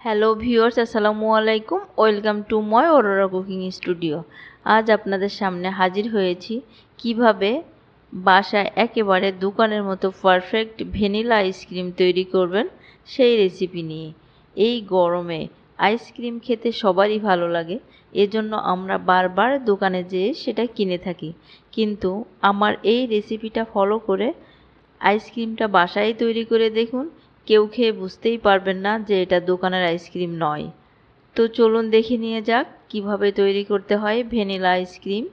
Hello viewers আসসালামু আলাইকুম welcome to my Aurora cooking studio আজ আপনাদের সামনে হাজির হয়েছি কীভাবে বাসায় একেবারে দোকানের মতো পারফেক্ট ভ্যানিলা আইসক্রিম তৈরি করবেন সেই রেসিপি নিয়ে। এই গরমে আইসক্রিম খেতে সবারই ভালো লাগে, এজন্য আমরা বারবার দোকানে যেয়ে সেটা কিনে থাকি। কিন্তু আমার এই রেসিপিটা ফলো করে আইসক্রিমটা বাসায় তৈরি করে দেখুন। কেউ খেয়ে বুঝতেই পারবেন না যে এটা দোকানের আইসক্রিম নয়। তো চলুন দেখে নিয়ে যাক কীভাবে তৈরি করতে হয় ভ্যানিলা আইসক্রিম।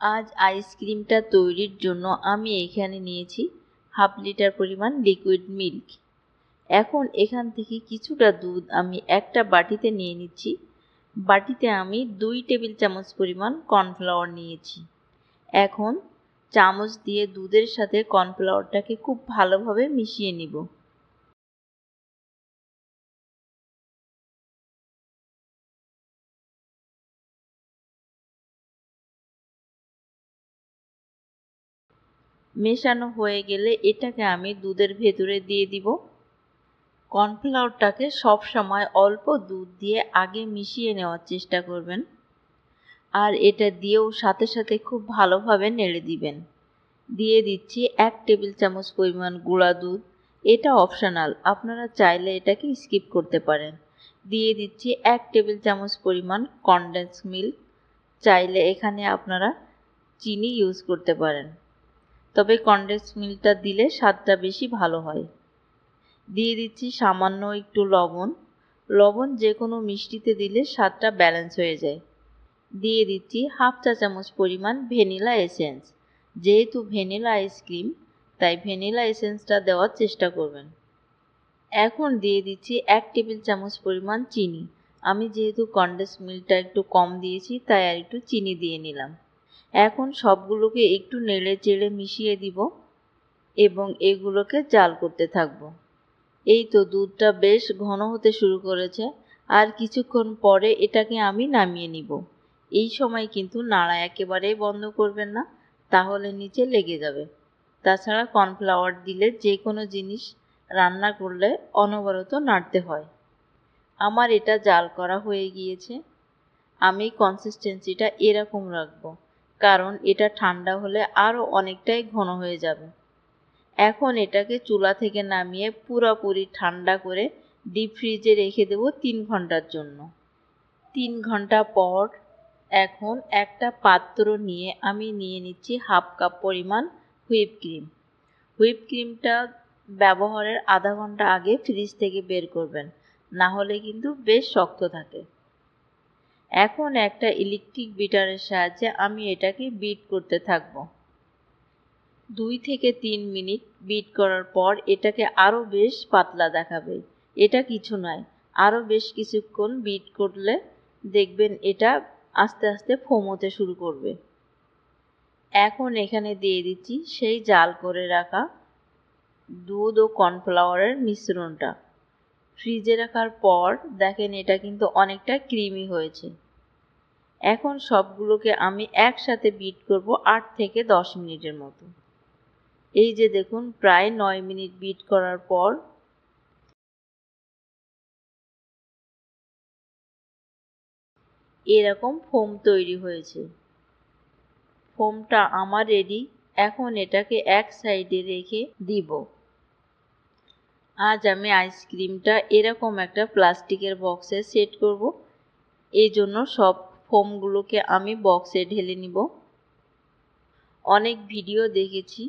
আজ আইসক্রিমটা তৈরির জন্য আমি এখানে নিয়েছি হাফ লিটার পরিমাণ লিকুইড মিল্ক। এখন এখান থেকে কিছুটা দুধ আমি একটা বাটিতে নিয়ে নিচ্ছি। বাটিতে আমি দুই টেবিল চামচ পরিমাণ কর্নফ্লাওয়ার নিয়েছি। এখন চামচ দিয়ে দুধের সাথে কর্নফ্লাওয়ারটাকে খুব ভালোভাবে মিশিয়ে নিব। মেশানো হয়ে গেলে এটাকে আমি দুধের ভেতরে দিয়ে দিব। কর্নফ্লাওয়ারটাকে সব সময় অল্প দুধ দিয়ে আগে মিশিয়ে নেওয়ার চেষ্টা করবেন। আর এটা দিয়েও সাথে সাথে খুব ভালোভাবে নেড়ে দিবেন। দিয়ে দিচ্ছি এক টেবিল চামচ পরিমাণ গুঁড়া দুধ। এটা অপশনাল, আপনারা চাইলে এটাকে স্কিপ করতে পারেন। দিয়ে দিচ্ছি এক টেবিল চামচ পরিমাণ কনডেন্স মিল্ক চাইলে এখানে আপনারা চিনি ইউজ করতে পারেন। তবে কনডেন্স মিল্কটা দিলে স্বাদটা বেশি ভালো হয়। দিয়ে দিচ্ছি সামান্য একটু লবণ। লবণ যে কোনো মিষ্টিতে দিলে স্বাদটা ব্যালেন্স হয়ে যায়। দিয়ে দিচ্ছি হাফ চা চামচ পরিমাণ ভ্যানিলা এসেন্স। যেহেতু ভ্যানিলা আইসক্রিম তাই ভ্যানিলা এসেন্সটা দেওয়ার চেষ্টা করবেন। এখন দিয়ে দিচ্ছি এক টেবিল চামচ পরিমাণ চিনি। আমি যেহেতু কন্ডেন্স মিল্কটা একটু কম দিয়েছি, তাই আর একটু চিনি দিয়ে নিলাম। এখন সবগুলোকে একটু নেড়ে চেড়ে মিশিয়ে দিব এবং এগুলোকে জাল করতে থাকব। এই তো দুধটা বেশ ঘন হতে শুরু করেছে, আর কিছুক্ষণ পরে এটাকে আমি নামিয়ে নিব। এই সময় কিন্তু নাড়া একেবারেই বন্ধ করবেন না, তাহলে নিচে লেগে যাবে। তাছাড়া কর্নফ্লাওয়ার দিলে যে কোনো জিনিস রান্না করলে অনবরত নাড়তে হয়। আমার এটা জাল করা হয়ে গিয়েছে। আমি কনসিস্টেন্সিটা এরকম রাখব, কারণ এটা ঠান্ডা হলে আরও অনেকটাই ঘন হয়ে যাবে। এখন এটাকে চুলা থেকে নামিয়ে পুরোপুরি ঠান্ডা করে ডিপ ফ্রিজে রেখে দেবো তিন ঘণ্টার জন্য। তিন ঘণ্টা পর এখন একটা পাত্র নিয়ে আমি নিয়ে নিচ্ছি হাফ কাপ পরিমাণ হুইপ ক্রিম হুইপ ক্রিমটা ব্যবহারের আধা ঘণ্টা আগে ফ্রিজ থেকে বের করবেন, না হলে কিন্তু বেশ শক্ত থাকে। এখন একটা ইলেকট্রিক বিটারের সাহায্যে আমি এটাকে বিট করতে থাকব। দুই থেকে তিন মিনিট বিট করার পর এটাকে আরও বেশ পাতলা দেখাবে। এটা কিছু নয় আরও বেশ কিছুক্ষণ বিট করলে দেখবেন এটা আস্তে আস্তে ফোমোতে শুরু করবে। এখন এখানে দিয়ে দিচ্ছি সেই জাল করে রাখা দুধ ও কর্নফ্লাওয়ারের মিশ্রণটা। ফ্রিজে রাখার পর দেখেন এটা কিন্তু অনেকটা ক্রিমি হয়েছে। এখন সবগুলোকে আমি একসাথে বিট করব আট থেকে দশ মিনিটের মতো। এই যে দেখুন, প্রায় নয় মিনিট বিট করার পর এরকম ফোম তৈরি হয়েছে। ফোমটা আমার রেডি এখন এটাকে এক সাইডে রেখে দিব। আজ আমি আইসক্রিমটা এরকম একটা প্লাস্টিকের বক্সে সেট করব। এই জন্য সব ফোমগুলোকে আমি বক্সে ঢেলে নিব। অনেক ভিডিও দেখেছি।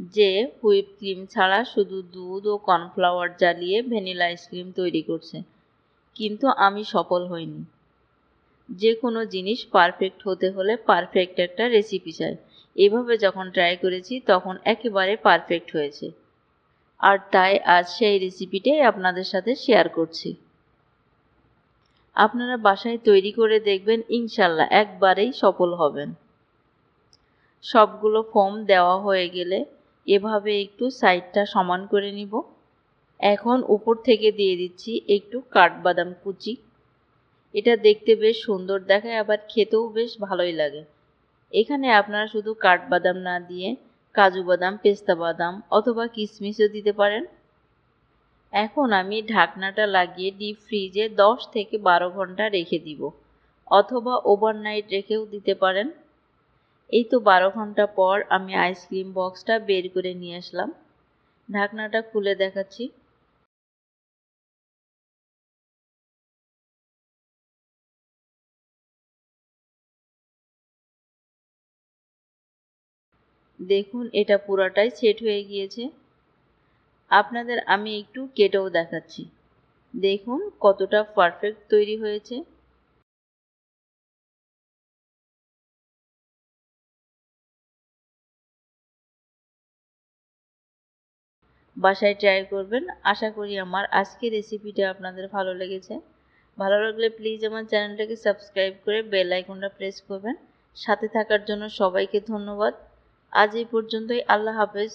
যে হুইপ ক্রিম ছাড়া শুধু দুধ ও কর্নফ্লাওয়ার জ্বালিয়ে ভ্যানিলা আইসক্রিম তৈরি করছে। কিন্তু আমি সফল হইনি। যে কোনো জিনিস পারফেক্ট হতে হলে পারফেক্ট একটা রেসিপি চাই। এভাবে যখন ট্রাই করেছি, তখন একেবারে পারফেক্ট হয়েছে। আর তাই আজ সেই রেসিপিটাই আপনাদের সাথে শেয়ার করছি। আপনারা বাসায় তৈরি করে দেখবেন ইনশাল্লাহ একবারেই সফল হবেন। সবগুলো ফোম দেওয়া হয়ে গেলে এভাবে একটু সাইডটা সমান করে নিব। এখন উপর থেকে দিয়ে দিচ্ছি একটু কাঠবাদাম কুচি। এটা দেখতে বেশ সুন্দর দেখায়, আবার খেতেও বেশ ভালোই লাগে। এখানে আপনারা শুধু কাঠবাদাম না দিয়ে কাজু বাদাম, পেস্তা বাদাম অথবা কিশমিশও দিতে পারেন। এখন আমি ঢাকনাটা লাগিয়ে ডিপ ফ্রিজে দশ থেকে বারো ঘণ্টা রেখে দিব। অথবা ওভারনাইট রেখেও দিতে পারেন। এই তো বারো ঘণ্টা পর আমি আইসক্রিম বক্সটা বের করে নিয়ে আসলাম। ঢাকনাটা খুলে দেখাচ্ছি। দেখুন, এটা পুরাটাই সেট হয়ে গিয়েছে। আপনাদের আমি একটু কেটেও দেখাচ্ছি। দেখুন, কতটা পারফেক্ট তৈরি হয়েছে। বাসায় ট্রাই করবেন। আশা করি আমার আজকে রেসিপিটা আপনাদের ভালো লেগেছে। ভালো লাগলে প্লিজ আমার চ্যানেলটাকে সাবস্ক্রাইব করে বেল আইকনটা প্রেস করবেন। সাথে থাকার জন্য সবাইকে ধন্যবাদ। আজ এই পর্যন্তই। আল্লাহ হাফেজ।